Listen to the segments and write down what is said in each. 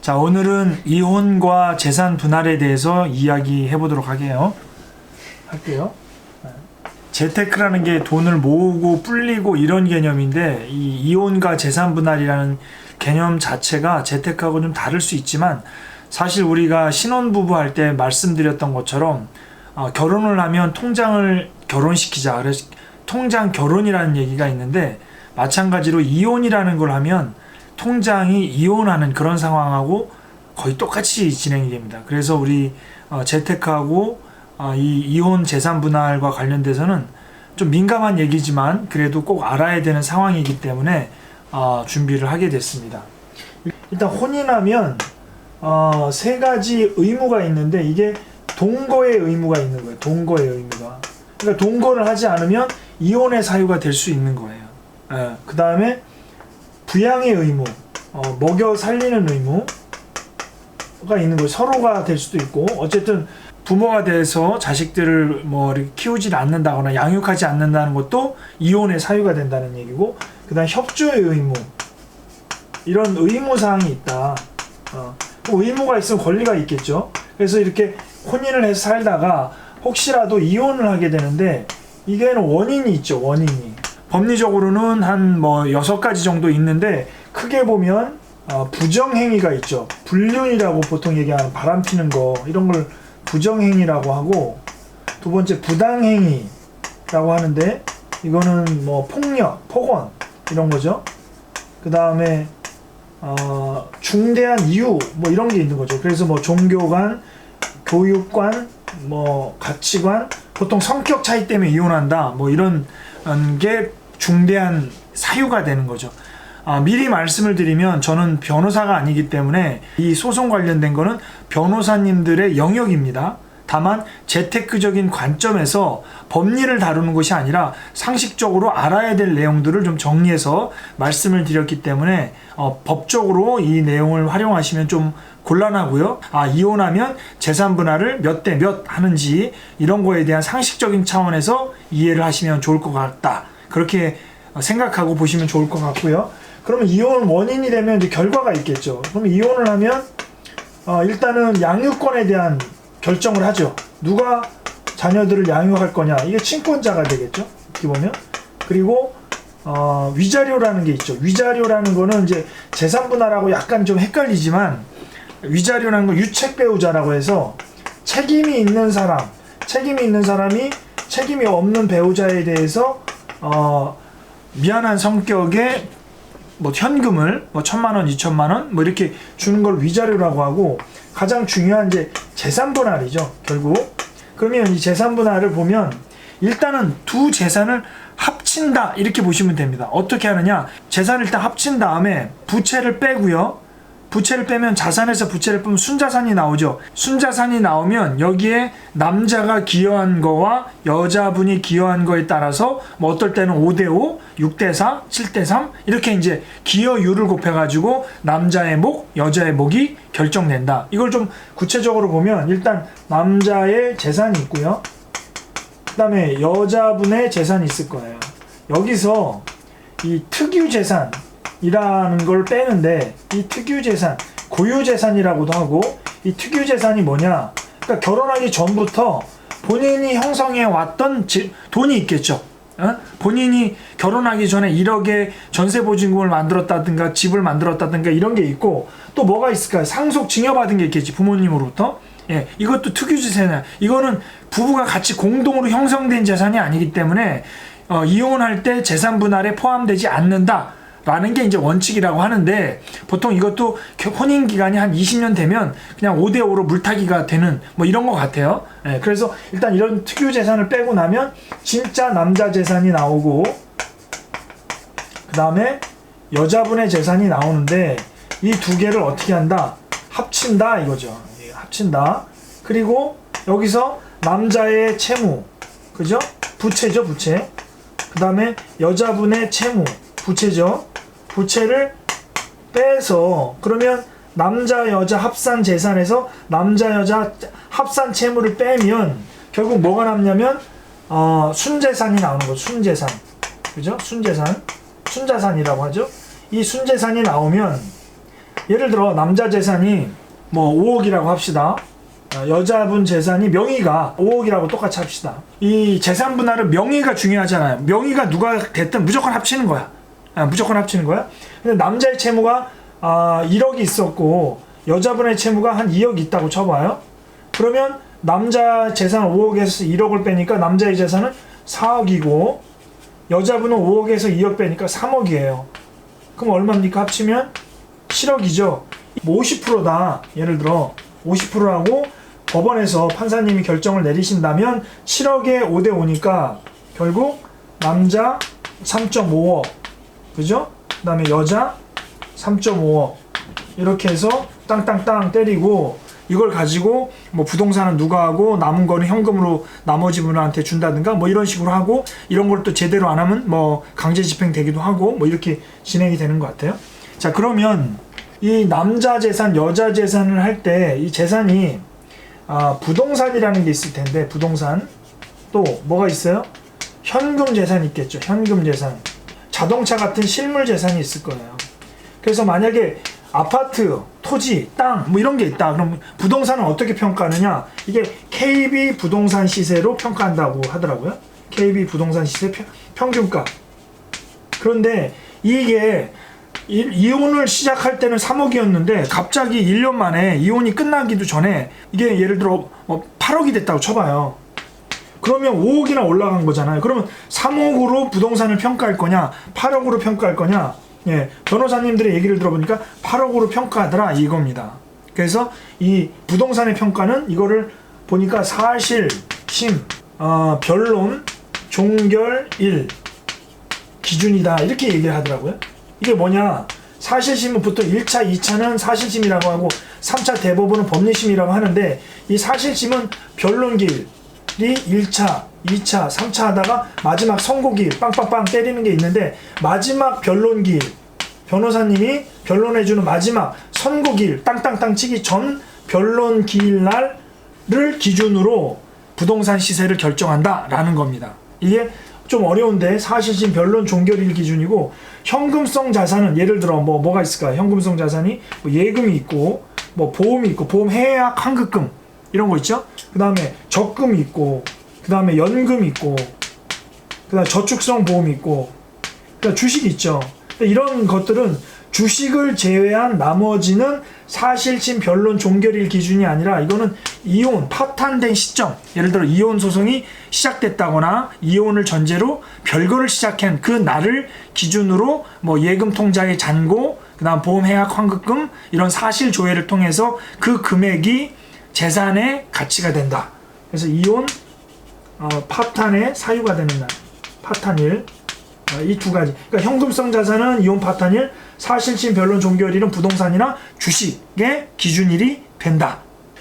자, 오늘은 이혼과 재산 분할에 대해서 이야기해 보도록 하게요. 할게요. 네. 재테크라는 게 돈을 모으고 불리고 이런 개념인데 이 이혼과 재산 분할이라는 개념 자체가 재테크하고 좀 다를 수 있지만 사실 우리가 신혼부부 할 때 말씀드렸던 것처럼 어, 결혼을 하면 통장을 결혼시키자. 그래서 통장 결혼이라는 얘기가 있는데 마찬가지로 이혼이라는 걸 하면 통장이 이혼하는 그런 상황하고 거의 똑같이 진행이 됩니다. 그래서 우리 어, 재테크하고 어, 이 이혼 재산 분할과 관련돼서는 좀 민감한 얘기지만 그래도 꼭 알아야 되는 상황이기 때문에 어, 준비를 하게 됐습니다. 일단 혼인하면 어, 세 가지 의무가 있는데 이게 동거의 의무가 있는 거예요. 동거의 의무가. 그러니까 동거를 하지 않으면 이혼의 사유가 될 수 있는 거예요. 그 다음에 부양의 의무, 어, 먹여 살리는 의무가 있는 거예요. 서로가 될 수도 있고 어쨌든 부모가 돼서 자식들을 뭐 키우지 않는다거나 양육하지 않는다는 것도 이혼의 사유가 된다는 얘기고 그다음 협조의 의무 이런 의무 사항이 있다. 어, 그 의무가 있으면 권리가 있겠죠. 그래서 이렇게 혼인을 해서 살다가 혹시라도 이혼을 하게 되는데 이게는 원인이 있죠. 원인이 법리적으로는 한 뭐 여섯 가지 정도 있는데 크게 보면 어, 부정행위가 있죠. 불륜이라고 보통 얘기하는 바람 피는 거 이런 걸 부정행위라고 하고 두 번째 부당행위라고 하는데 이거는 뭐 폭력, 폭언 이런 거죠. 그 다음에 어, 중대한 이유 뭐 이런 게 있는 거죠. 그래서 뭐 종교관, 교육관, 뭐 가치관, 보통 성격 차이 때문에 이혼한다. 뭐 이런 음, 게 중대한 사유가 되는 거죠. 아, 미리 말씀을 드리면 저는 변호사가 아니기 때문에 이 소송 관련된 거는 변호사님들의 영역입니다. 다만 재테크적인 관점에서 법리를 다루는 것이 아니라 상식적으로 알아야 될 내용들을 좀 정리해서 말씀을 드렸기 때문에 어, 법적으로 이 내용을 활용하시면 좀 곤란하고요. 아, 이혼하면 재산 분할을 몇 대몇 하는지 이런 거에 대한 상식적인 차원에서 이해를 하시면 좋을 것 같다. 그렇게 생각하고 보시면 좋을 것 같고요. 그러면 이혼 원인이 되면 이제 결과가 있겠죠. 그럼 이혼을 하면 어, 일단은 양육권에 대한 결정을 하죠. 누가 자녀들을 양육할 거냐. 이게 친권자가 되겠죠. 어떻게 보면. 그리고 어, 위자료라는 게 있죠. 위자료라는 거는 이제 재산 분할하고 약간 좀 헷갈리지만 위자료라는 건 유책 배우자라고 해서 책임이 있는 사람, 책임이 있는 사람이 책임이 없는 배우자에 대해서 어, 미안한 성격의 뭐 현금을 뭐 천만 원, 이천만 원 뭐 이렇게 주는 걸 위자료라고 하고 가장 중요한 이제 재산 분할이죠. 결국 그러면 이 재산 분할을 보면 일단은 두 재산을 합친다 이렇게 보시면 됩니다. 어떻게 하느냐? 재산을 일단 합친 다음에 부채를 빼고요. 부채를 빼면 자산에서 부채를 빼면 순자산이 나오죠. 순자산이 나오면 여기에 남자가 기여한 거와 여자분이 기여한 거에 따라서 뭐 어떨 때는 5대5, 6대4, 7대3 이렇게 이제 기여율을 곱해가지고 남자의 목, 여자의 목이 결정된다. 이걸 좀 구체적으로 보면 일단 남자의 재산이 있고요. 그 다음에 여자분의 재산이 있을 거예요. 여기서 이 특유 재산, 이라는 걸 빼는데 이 특유 재산, 고유 재산이라고도 하고 이 특유 재산이 뭐냐? 그러니까 결혼하기 전부터 본인이 형성해 왔던 지, 돈이 있겠죠. 어? 본인이 결혼하기 전에 1억의 전세 보증금을 만들었다든가 집을 만들었다든가 이런 게 있고 또 뭐가 있을까요? 상속 증여받은 게 있겠지 부모님으로부터. 예, 이것도 특유 재산이야. 이거는 부부가 같이 공동으로 형성된 재산이 아니기 때문에 어, 이혼할 때 재산 분할에 포함되지 않는다. 라는 게 이제 원칙이라고 하는데 보통 이것도 혼인 기간이 한 20년 되면 그냥 5대 5로 물타기가 되는 뭐 이런 것 같아요. 예, 그래서 일단 이런 특유 재산을 빼고 나면 진짜 남자 재산이 나오고 그 다음에 여자분의 재산이 나오는데 이 두 개를 어떻게 한다? 합친다 이거죠. 예, 합친다. 그리고 여기서 남자의 채무, 그죠? 부채죠, 부채. 그 다음에 여자분의 채무, 부채죠. 부채를 빼서 그러면 남자 여자 합산 재산에서 남자 여자 합산 채무를 빼면 결국 뭐가 남냐면 어, 순재산이 나오는 거죠. 순재산. 그죠? 순재산. 순자산이라고 하죠. 이 순재산이 나오면 예를 들어 남자 재산이 뭐 5억이라고 합시다. 어, 여자분 재산이 명의가 5억이라고 똑같이 합시다. 이 재산 분할은 명의가 중요하잖아요. 명의가 누가 됐든 무조건 합치는 거야. 아, 무조건 합치는 거야. 근데 남자의 채무가 아, 1억이 있었고 여자분의 채무가 한 2억 있다고 쳐봐요. 그러면 남자 재산 5억에서 1억을 빼니까 남자의 재산은 4억이고 여자분은 5억에서 2억 빼니까 3억이에요. 그럼 얼마입니까? 합치면 7억이죠. 50%다. 예를 들어 50%라고 법원에서 판사님이 결정을 내리신다면 7억에 5대 5니까 결국 남자 3.5억. 그죠? 그 다음에 여자 3.5억. 이렇게 해서 땅땅땅 때리고 이걸 가지고 뭐 부동산은 누가 하고 남은 거는 현금으로 나머지 분한테 준다든가 뭐 이런 식으로 하고 이런 걸 또 제대로 안 하면 뭐 강제 집행 되기도 하고 뭐 이렇게 진행이 되는 것 같아요. 자 그러면 이 남자 재산, 여자 재산을 할 때 이 재산이 아, 부동산이라는 게 있을 텐데 부동산 또 뭐가 있어요? 현금 재산이 있겠죠. 현금 재산. 자동차 같은 실물 재산이 있을 거예요. 그래서 만약에 아파트, 토지, 땅 뭐 이런 게 있다. 그럼 부동산은 어떻게 평가하느냐? 이게 KB 부동산 시세로 평가한다고 하더라고요. KB 부동산 시세 평, 평균가. 그런데 이게 이- 이혼을 시작할 때는 3억이었는데 갑자기 1년 만에 이혼이 끝나기도 전에 이게 예를 들어 뭐 8억이 됐다고 쳐봐요. 그러면 5억이나 올라간 거잖아요. 그러면 3억으로 부동산을 평가할 거냐, 8억으로 평가할 거냐, 예, 변호사님들의 얘기를 들어보니까 8억으로 평가하더라 이겁니다. 그래서 이 부동산의 평가는 이거를 보니까 사실, 심, 어, 변론, 종결, 일 기준이다 이렇게 얘기를 하더라고요. 이게 뭐냐? 사실심은 보통 1차, 2차는 사실심이라고 하고 3차 대법원은 법리심이라고 하는데 이 사실심은 변론길 이 1차, 2차, 3차 하다가 마지막 선고길 빵빵빵 때리는 게 있는데 마지막 변론길 변호사님이 변론해주는 마지막 선고길 땅땅땅 치기 전 변론기일 날을 기준으로 부동산 시세를 결정한다라는 겁니다. 이게 좀 어려운데 사실심 변론 종결일 기준이고 현금성 자산은 예를 들어 뭐 뭐가 있을까요? 현금성 자산이 뭐 예금이 있고 뭐 보험이 있고 보험 해약 환급금 이런 거 있죠. 그 다음에 적금이 있고 그 다음에 연금 있고 그 다음에 저축성 보험이 있고 그다음 주식이 있죠. 이런 것들은 주식을 제외한 나머지는 사실심 변론 종결일 기준이 아니라 이거는 이혼 파탄된 시점 예를 들어 이혼 소송이 시작됐다거나 이혼을 전제로 별거를 시작한 그 날을 기준으로 뭐 예금 통장의 잔고 그다음 보험 해약 환급금 이런 사실 조회를 통해서 그 금액이 재산의 가치가 된다. 그래서 이혼 어, 파탄의 사유가 되는 날 파탄일 이두 가지. 그러니까 현금성 자산은 이혼 파탄일, 사실심 변론 종결일은 부동산이나 주식의 기준일이 된다.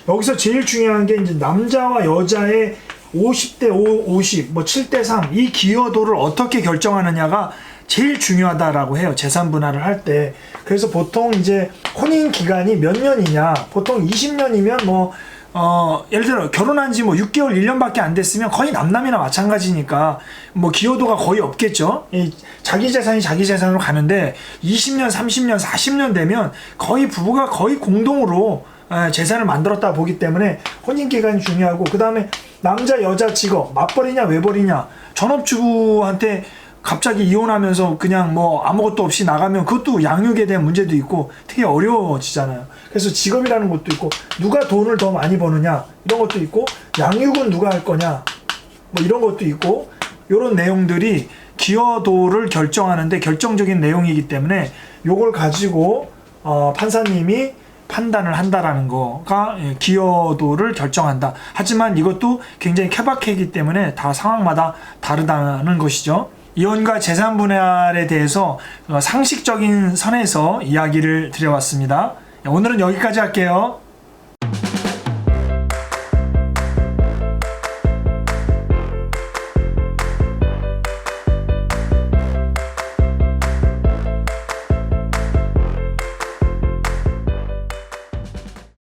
여기서 제일 중요한 게 이제 남자와 여자의 50대 5, 50, 뭐 7대 3, 이 기여도를 어떻게 결정하느냐가 제일 중요하다라고 해요. 재산 분할을 할 때. 그래서 보통 이제 혼인 기간이 몇 년이냐. 보통 20년이면 뭐, 어, 예를 들어 결혼한 지 뭐 6개월, 1년밖에 안 됐으면 거의 남남이나 마찬가지니까 뭐 기여도가 거의 없겠죠. 이 자기 재산이 자기 재산으로 가는데 20년, 30년, 40년 되면 거의 부부가 거의 공동으로 에, 재산을 만들었다 보기 때문에 혼인 기간이 중요하고 그 다음에 남자 여자 직업 맞벌이냐 외벌이냐 전업주부한테 갑자기 이혼하면서 그냥 뭐 아무것도 없이 나가면 그것도 양육에 대한 문제도 있고 되게 어려워지잖아요. 그래서 직업이라는 것도 있고 누가 돈을 더 많이 버느냐 이런 것도 있고 양육은 누가 할 거냐 뭐 이런 것도 있고 이런 내용들이 기여도를 결정하는데 결정적인 내용이기 때문에 요걸 가지고 어, 판사님이 판단을 한다라는 거가 예, 기여도를 결정한다. 하지만 이것도 굉장히 케바케이기 때문에 다 상황마다 다르다는 것이죠. 이혼과 재산 분할에 대해서 어, 상식적인 선에서 이야기를 드려왔습니다. 오늘은 여기까지 할게요.